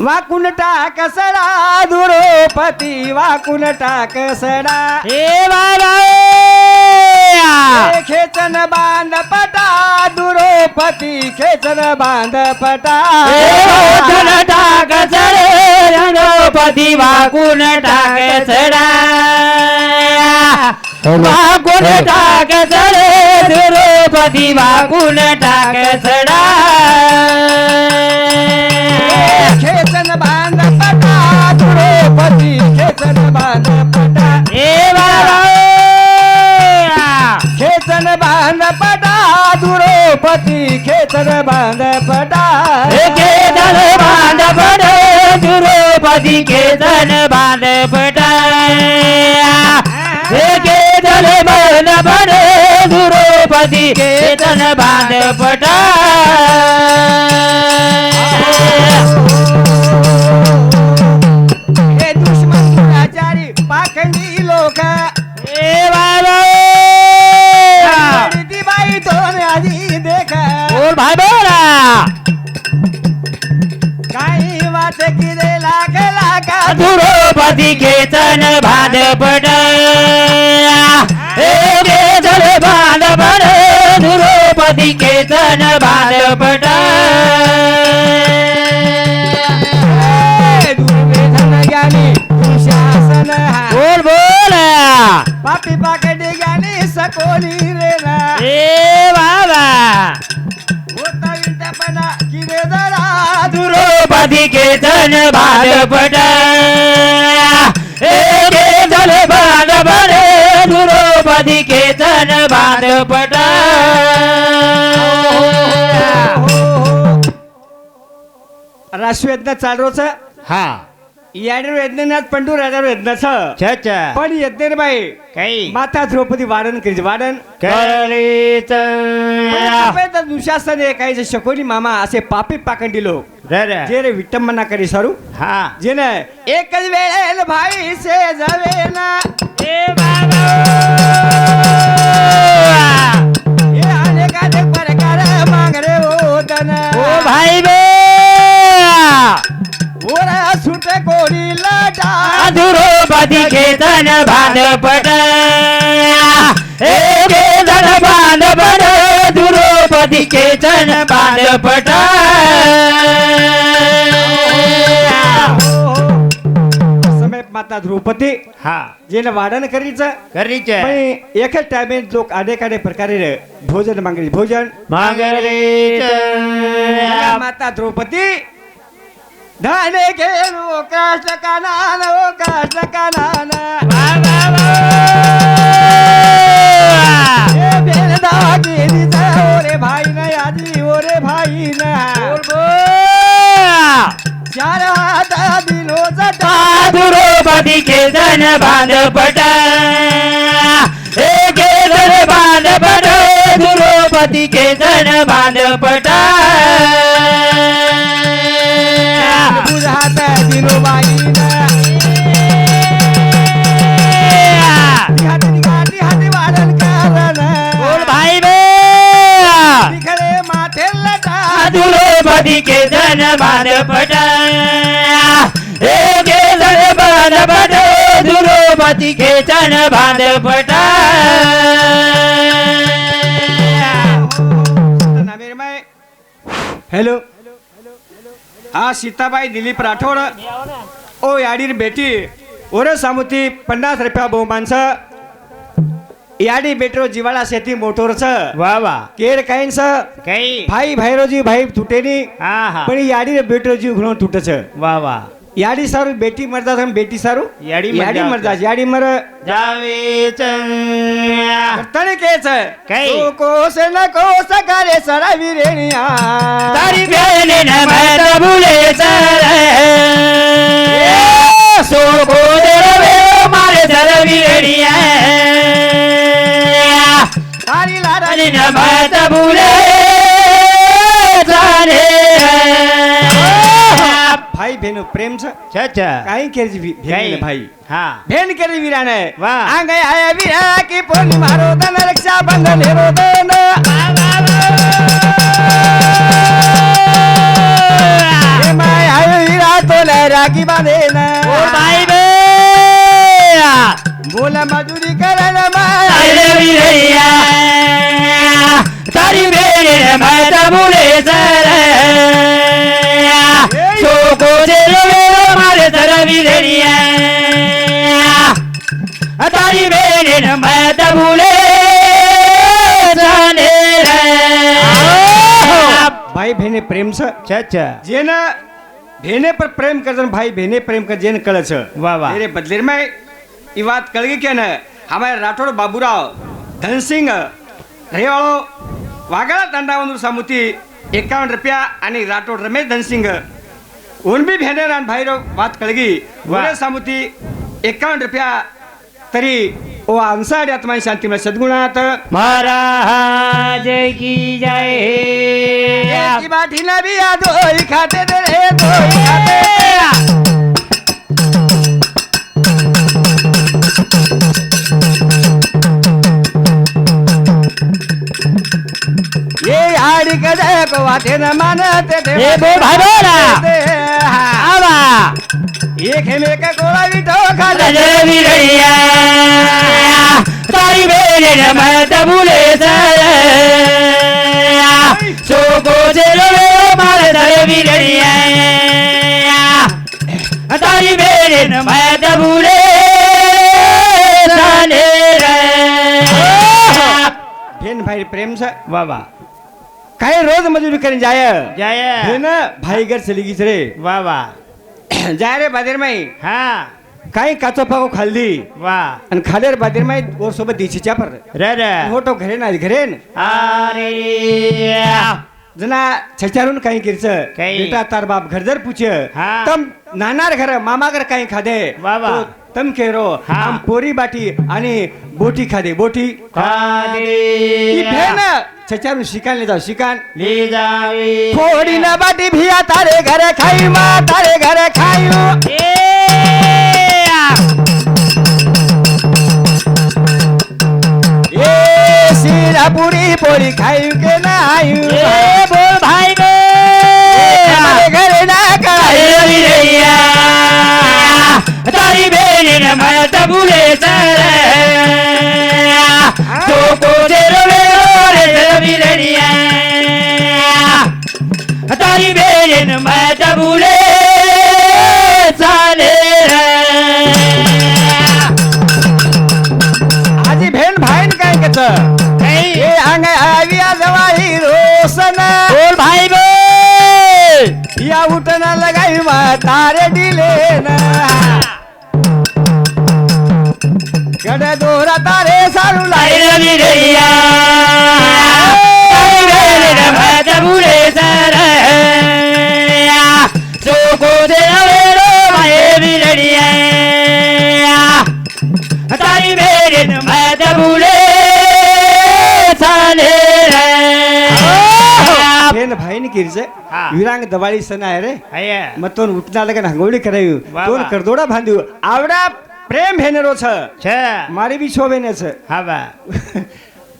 वाकून टाक सडा दुरोपती वाकून टाक सडा. हे बाबा हे खेचन बांध पटा दुरोपती खेचन बांध पटा. टाक चढे रंगपती वाकून टाक चढा वाकून टाक चढे द्रौपदी वाकून टाक चढा खेचन बांध पटा दुरोपती खेचन बांध पटा खेचन बांध पटा दुरोपती खेचन बांध पटा केतन बांध पड. द्रौपदी केतन बांध पड केतन बांध द्रौपदी केतन बांध पड हे दुश्मन दुराचारी पाखंडी लोक. ए बाबा! बाई आधी देख. बोल भाई बोला काही वाट किरे लाग लागा द्रौपदी केतन बांध पड केतन बांध पड द्रौपदी केतन बांध पड दुर्वेधन ज्ञानी दुःशासन बोल बोल। पापी पाखंडी ज्ञानी सकोली रे ना ए बाबा। होता विंटपणा किरे जरा द्रौपदी केतन बांध पड केतन बांध पड द्रौपदी केतन बांध पड राष्ट्रयज्ञ चालरोच? हा. यज्ञनाथ पंडू राजा छच्या पण यज्ञ बाई काही. माता द्रौपदी वारण करीत वारण पण दुशासन हे काही शकोनी मामा असे पापी पाखंडी लोक जे रे विटंबना करी सरू. हा. जेने एकच वेळेल भाई से जावे ना. ए बाबा. भाई बे सुट लटा द्रौपदी केतन बांध पड ए केतन बांध पड द्रौपदी केतन बांध पड समय माता द्रौपदी हा. जेने वाढन करीच करीच. पण एकच टाइमे लोक अनेक अनेक प्रकारे भोजन मागली भोजन. मागरीच माता द्रौपदी धाने ओ काष्ट कानान ओ काष्ट कानान हे बेल दागिनी जा ओरे भाई न आजी ओरे भाई न चार हात दिनो जटा द्रौपदी केतन बांध पड ए केतन बांध द्रौपदी केतन बांध पड हात दिनो बाई न हाती द्रौपदी केतन बांध पड हॅलो हा सीताबाई दिलीप राठोड. ओ याडीर बेटी. ओरे सामुती पन्नास रुपया बहु माणसं याडी बेटरो जिवाळा शेती मोटोरच. वा वा. केर काहींच. काही. भाई भैरोजी भाई तुटेनी. हा हा. पण याडी बेटरोजी घुणून तुटच. वा वा. याडी सारू बेटी मरदा हम बेटी सारू. याडी मर याडी जात. मरदा याडी मर जावेच तने केच. काय? तो कोस न कोस करे सरा विरेनिया तारी प्याले न भैत बुले सर सो मारे सर विरडिया तारी लाडा तारी न भैत बुले सारे भाई भेनु प्रेम छ? छच्छा काही केरी भेन भाई। हा। भेन केरी विराने वा. आंगे आया विरा की पोनी मारो दन रक्षा बंधन हेरो दन। हे माय आयो विरा बोला राखी बांधेन। बोल भाई बे। बोला मजुरी करायला माय तारी रैया तारी बेरे मैं तबुले सर। चोको तारी बेरे मैं तबुले जाने भाई भेने प्रेम छ अच्छा જેને ભેને પર પ્રેમ કરજન ભાઈ ભેને પ્રેમ કર જેને કળે છે વાહ, વાહ. તેરે બદલેર માં એ વાત કળગી કે ને हमारे राठोड बाबूराव धनसिंग रेवाळो वाघाळा तांडावंदूर सामुती एकावन्न रुपया आणि राठोड रमेश धनसिंग ओनबी भेनेर आणि भाईरो वात कळगी वाह. ओरे सामुती एकावन्न रुपया तरी ओ अंसाड आत्मा शांती मला सद्गुणात. महाराज की जय. की बाठी ना बी आ दोई खाते दे रे दोई खाते. वाटे न मानते ए बो बोला आवा. एक है मेरे का गोला भी तो खा ले। रजवी रैया तारी बेरे न मैं तबुले सर चोको चेलो मारे तरवी रैया तारी बेरे न मैं तबुले जाने रे भेन भाई प्रेम से बाबा काय रोज मजुरी करीन जाय जय भेन भाई घर चली गई रे। बाबा जाय रे बादेर माई हा. काही काचो पाको खाल्ली. वा. आणि खाल्यार बादेर माई ओर सोबत दिशीच्या पर रे. रे मोठो घरे ना घरेन. अरे. जना छचारून काही काही. बेटा तार बाप घर जर पूछ. हा. तम नानार घर मामा घर काही खादे. वा वा. तो तम केरो. हा. आम पोरी बाटी आणि बोटी खादे. बोटी खादे. भेन छचारून शिकान ले जाऊ शिकान. ले जावे. फोडी ना बाटी भिया तारे घरे खाई मा तारे घरे खायू पोरी खायू के ना आयू ए बोल भाई बे हमारे घरे ना रवि रैया तारी बेरे न मैं तबुले सर तो तेरो रे रवि रैया तारी बेरे न मैं तबुले आजी भाईन काय आविया जवाई रोसन. बोल भाई बे या उठना लगाई मा तारे डिले ना गडे दोरा तारे सारू लाई रवि रैया भेन भाईन किरचे हा. विरांग दवाळी सण आहे रे अय्या मग तो उठना लगन हंगोळी करायू वा, दोन वा. करदोडा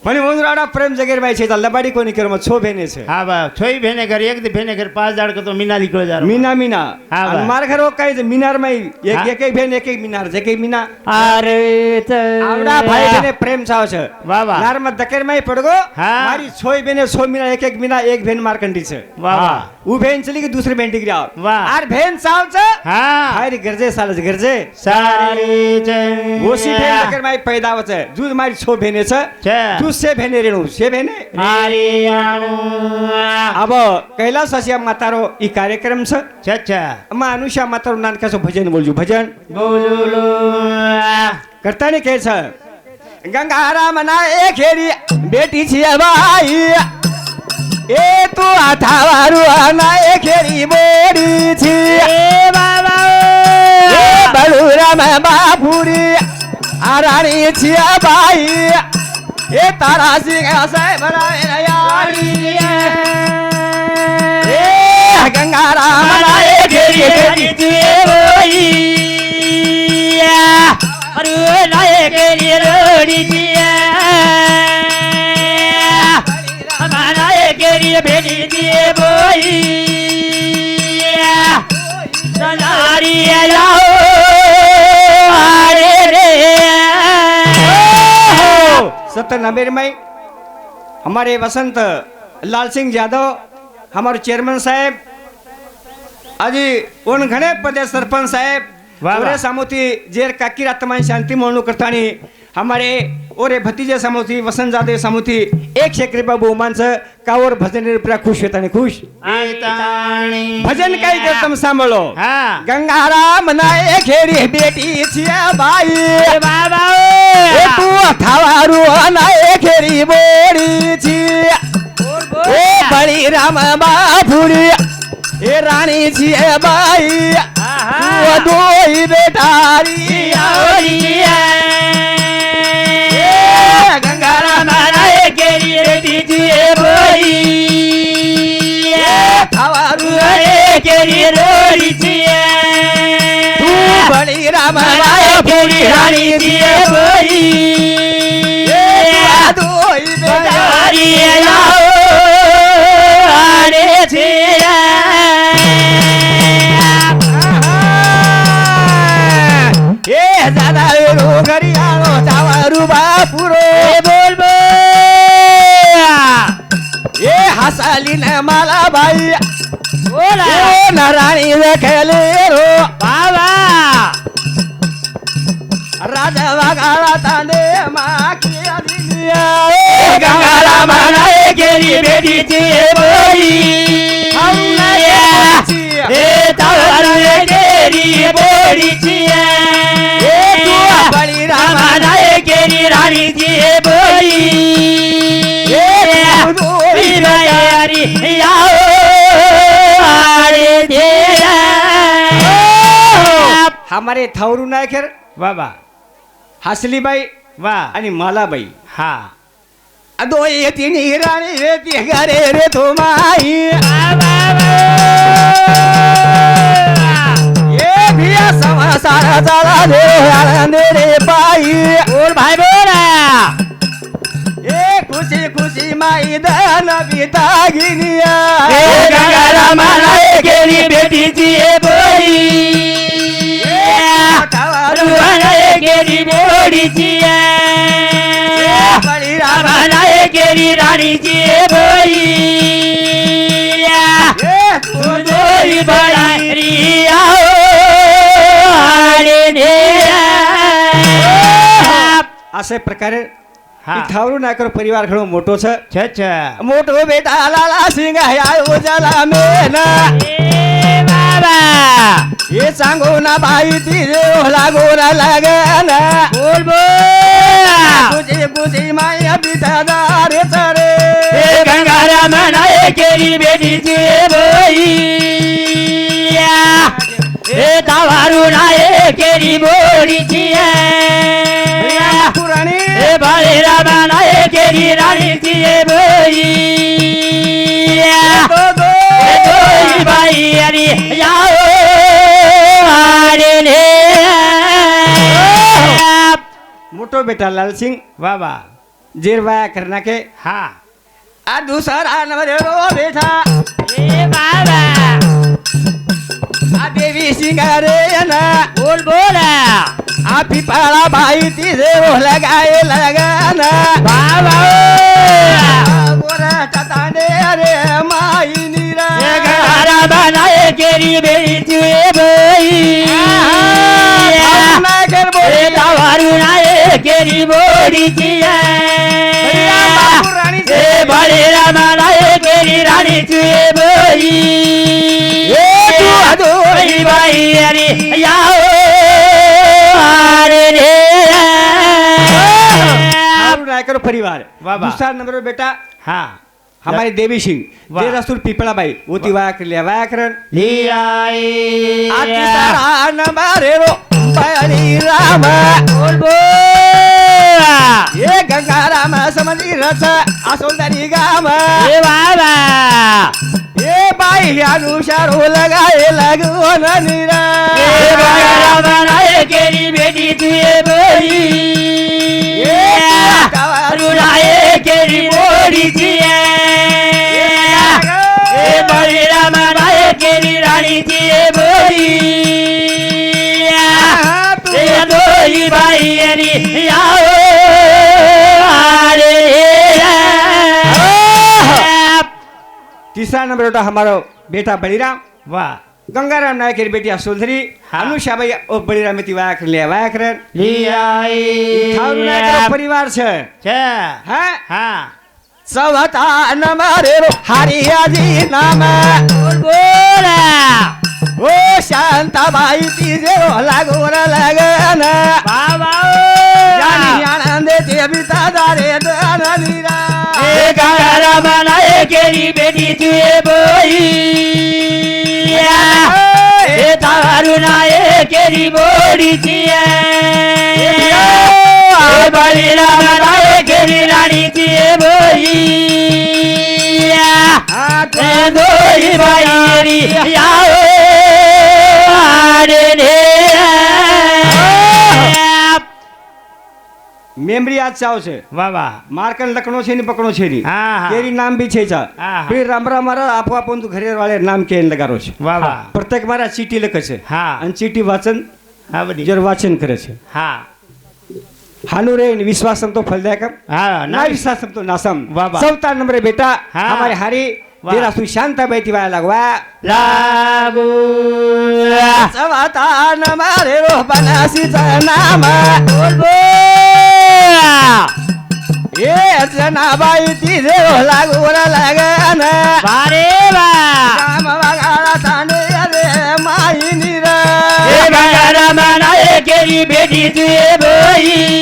पनि मुन्द्राडा प्रेम जगेरबाई छ लबाडी कोनी केरमा छो भेने छ हा बा छोई भेने घर एक भेने घर पांच जाड़ को तो मीना निकलो जा मीना मीना हा बा मार घर काई जे मीनार में एक एक एक भेने एक एक मीनार जे के मीना अरे त आवडा भाई भेने प्रेम छाव छ वाह वाह नार में दकेर में पड़गो मारी छोई भेने छो मीना एक एक मीना एक भेन मार कंडी छ वाह वाह उ भेन चली की दूसरी भेन टिक जाओ वाह आर भेन छाव छ हां भाई गरजे साल गरजे सारे जे ओसी भेन दकेर में पैदा छ दूध मारी छो भेने छ સેભેને રેણુ સેભેને હવે કૈલાસ હસ્યા માતારો ઈ કાર્યક્રમ છે? ચચા આમાં અનુષા માતારો નાન કહેશો ભજન બોલજો ભજન. બોલો કરતાની કહે છે? ગંગારામ ના એ ખેરી બેટી છે ભાઈ. એ તું આ થાવારું ના એ ખેરી બોડી છે. બાપુરી આ રાણી છે ભાઈ. ஏ தாராசிங்க அசைபராயணையாரியே ஏ கங்காராமனாயே தேவி தேவி தேவோயி அருளாயே கேரியரோடியே அமராயே கேரிய பேடி தேவோயி சனாரியே सत्य नबेर में हमारे वसंत लाल सिंह यादव हमारे चेयरमैन साहेब अजी उन घणे पदे सरपंच साहेब. ओरे सामोती जेर काकी आत्मा शांति म्हणून करतानी हमारे ओरे भतीजे सामोती वसंत जाधव सामोती एक शेक रुपया बहुमानचं कावर भजन रुपया खुश होतानी खुश। भजन काही ते तुम सांभाळो। हा। गंगाराम नाय खेरी बेटी छिया बाई। बाबा ए तू थावारू नाय खेरी बोडी छिया ओ बळी राम बाफुरी ए राणी छिया बाई। तू दोई बेटारी ए तू बळी राम बाफुरी राणी छिया ए तू दोई बेटारी ए दादा रो घरी आलो थावारू बापुरो बोल ए हसाली न मला बाई बोला ए नारायणी खेले रो बाबा राजा वागाळा तांडे माकी आदिनिया ए गंगाला म्हणाय गेली बेटीची बोली ए तळवारू हमारे थावरू नायकर बाबा हसलीबाई वा. आणि मालाबाई हा. दोय तिन्ही राणी रे ती घरे रे तो माई. ए भिया समासार चाला दे आनंद रे बाई बोल भाई बोल ए खुशी खुशी माई दन बिता गिनिया. म्हणाय गेली बेटीची बोली. म्हणाय गेली बोलीची बळी राम म्हणाय गेली राणीची बोली ए तू तुझोरी बळारी असे प्रकारे हा. थावरू नायकर परिवार घडो मोठो छ छे. मोठो बेटा लाला सिंग आयो जला मेना ए बाबा हे सांगू ना बाई तिथे लागू ना लागना बोल बोल तुझी खुशी माया बिटादार चरे ए गंगारा म्हणाय केली बेटीची बोई ए तावारू नाय केली बोलीची पुराणी ए बाळेरा म्हणाय केली राणीची बोई दो दो ए दोई बाई आणि याओ आरे ले मोठो बेटा लाल सिंग बाबा जेरवाया करना के हा. आ दूसरा नंबर बेटा. ए बाबा आ देवी सिंगारे ना बोल बोल. आ पिपाळा बाई तिथे ओ लगाए लगाना बाबा गोरा तांडे अरे माई निरा ए गंगारा बनाए केरी बेटी बोई नायकर ए बोले तावारू नाए केरी बोडी चिया राणी ए बळेरा बनाए केरी राणी चुए बोई ए तू अदो बाई बाई अरे याओ अरे रे थारू नायकर परिवार. दूसरा नंबर बेटा. हा। हमारी देवी सिंह. जे रसूल पिपळा बाई ओती वाया केली वाया करण लियाई आ तिसरा नंबर रो बळी राम. बोल बोल. ये गंगाराम समंदी रस आसोलदारी गाम. ए बाबा पायी ननिरा लगाय लागून निरा. केरी बेटी तुये ए रुणाये केली केरी बळीरामानाय तुए राणीची ए दोई बाई एनी आओ तीसरा नंबर होता हमारा बेटा बलिराम। वाह। गंगाराम नायक की बेटी सुधरी अनुषा भाई ओ बलिराम ती वाया कर लिया वाया करन लिया नायक परिवार छे। छे। हां। हां। सवता नम रे हरिया जी नाम। बोल। ओ शांता बाई तिजे लागोर लगन बाबा जानी आनंद ते बिता दारे दाना গারা বানায় গেরি বেরি দিয়ে বই দারুণায় গেরি বড়ি দিয়ে বলিরা বানায় গেরি রানী দিয়ে বই দই বাইরি લીમડી આજ સાવ છે. વાહ વાહ. માર્કન લખણો છે ને પકણો છે ની હા કેરી નામ બી છે ચા ભઈ રામરા મારા આપો આપો તું ઘરે વાળે નામ કે લગારો છે. વાહ વાહ. પ્રત્યેક મારા ચીટી લખે છે. હા. અને ચીટી વાચન હા બધી. જર વાચન કરે છે. હા. હાનું રે વિશ્વાસમ તો ફલદાયકમ હા ના. વિશ્વાસમ તો નાસમ. સૌતા નંબરે બેટા અમારે હારી तिला सुशांताबाई ती व्हायला लागवा लागू वातान मारे रोपनाशीचा नाम. बोल बोल ए जनाबाई ती देव लागू न बारे बा राम बघाला ताने रे माई निरा बघा रामाना केली भेटी तुझे बोई.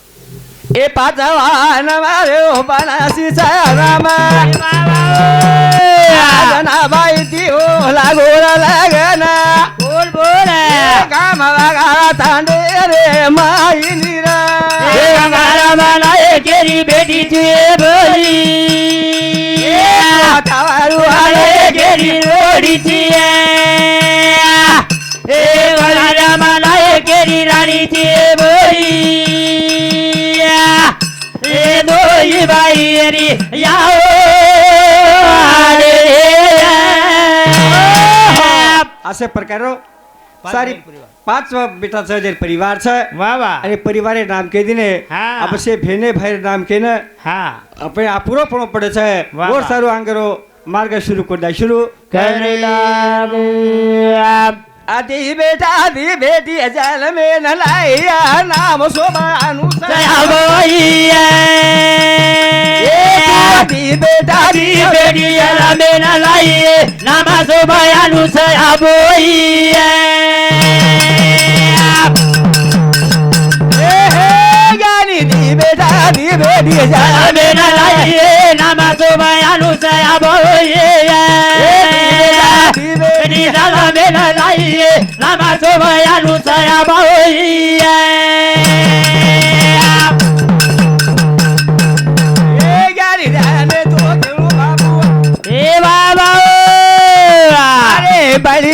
ए पाचवान मारे ओ बनासीचा राम. आजना बाई ती हो लागोर लागना बोल बोल. काम वागा तांडे रे माई निरा हे गंगारा मला एकेरी बेटीची बोली. तावारू आले एकेरी रोडीची. ए गंगारा मला एकेरी राणीची बोली. દોઈ બાઈ રે આશે પ્રકારો. સારી પાંચ બેટા છે જે પરિવાર છે. વાહ વાહ. અને પરિવારે નામ કહી દીને હા. પછી ભેને ભાઈ નામ કહીને હા. આપણે આ પૂરો પણ પડે છે. બહુ સારું આંગરો માર્ગ શરૂ કરી દા કરેલા अति बेटादि बेटी जल में नलाइया नाम सोमानुसारी बेटादि बेटी जल में नलाइए नाम सोमानुसार बेटादि बेटी जल में नलाइए नाम सोमानुसार बोइए ni dada me la La ya ya Bali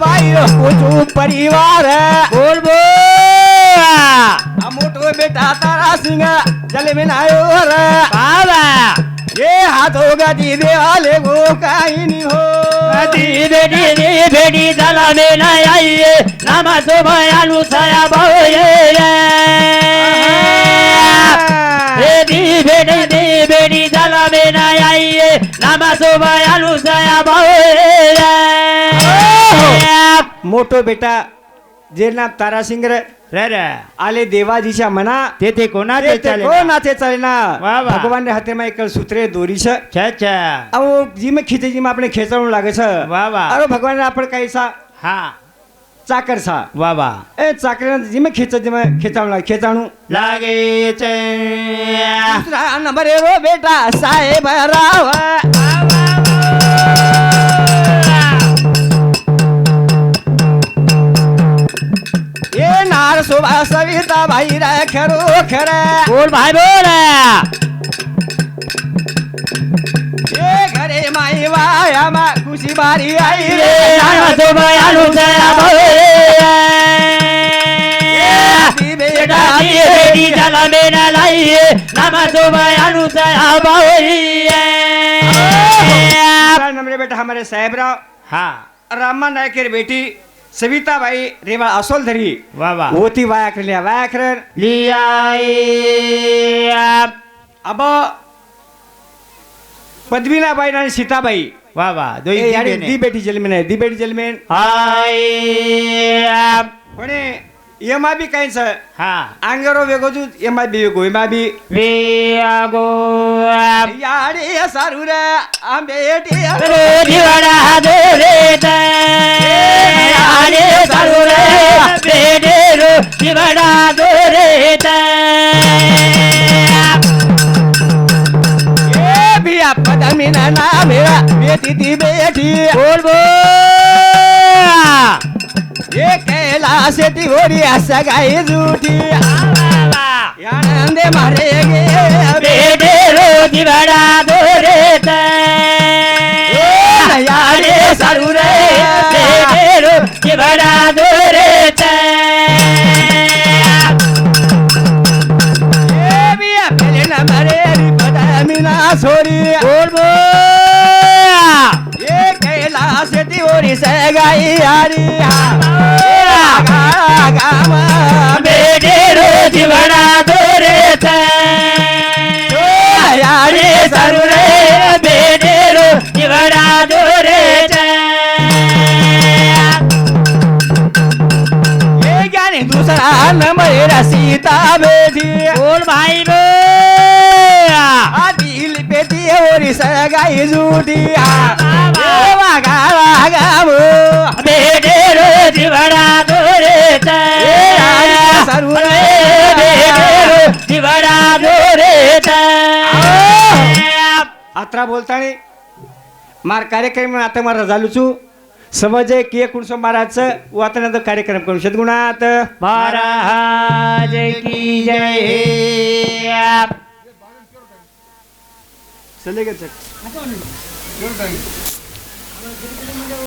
બાઈ પૂછું પરિવાર બોલ બોલ આ મોટો બેટા તારા સિંહ જલમીન આવ્યો રે બાબા ये हातोगा दिदे आले गो काही नि हो. दिदे दिदे भेटी झाला मे नाही आई नामा तो भयानु साया भाऊ ये रे दी भेटी दी भेटी झाला मे नाही आई नामा तो भयानु साया भाऊ ये. मोठो बेटा जे ना तारासिंग आले देवाजीच्या मना तेथे कोणाचे चाले नाते चाले ना भगवान ने हाथे में कल सूत्रे दोरी छ छा छा अहो जी में खिचे जी में आपने खेचवण लागे छ वा वा अरे भगवान ने आपण काही सा हा चाकर सा वा वा ए चाकर जी में खिचे जी में खेचवण लागे खेचवण लागे चे नंबर ओ बेटा साहेब राव सुभा सविता भाई रे खरो खरे बोल भाई बोल। ये घरे माई वाया मा खुशी बारी आई। रे रे नाना तो बयालू जया ती बेटा बेटा जला में न लाइए नामा तो बयालू जया दूसरा नंबर बेटा हमारे साहेबराव। हाँ। रामा नायक की बेटी। सविता भाई रेवा असोल धरी वाह वाह होती वाया कर लिया वाया कर लिया अब पद्मिनाबाई आणि सीताबाई वाह वाह दो ए, याडी दी बेटी जलमेन आहे दी बेटी जलमेन हाय पण एमा बी काहीच हाँ अंगारो वेगो जू एमा बी वेगो एमा बी वे आगो याडी सारू रे आंबेटी रे दिवाडा दोरे आले चालू रे बेडे रो दिवाडा दोरे ए बिया पद्मिना ना मेरा बेटी दी बेटी। बोल बोल। ये कैलास ती होरी असं काही झूठी यानंदे मारे गे बेडे रो दिवाडा दोरे आले चालू रे बेडे रो दिवाडा दोरे ए बिया पेले ना मारे री पद्मिना सोरी बोल बोल ती गाई सगाई यारी गाम बेडे रो दिवाडा रे बेडे रो ज्ञानी दुसरा नंबर सीता बेटी बोल भाई बोल पेटी होरी सगाई झूठी गाम गाम बेडे रो दिवाडा दोरे चालू बेडे रो दिवाडा दोरे अत्रा बोलतानी मार कार्यक्रम आता मारा झालू छू समज की एकोणसो महाराजचं वातावरणात कार्यक्रम करू शतगुणात महाराज की जय. चले गे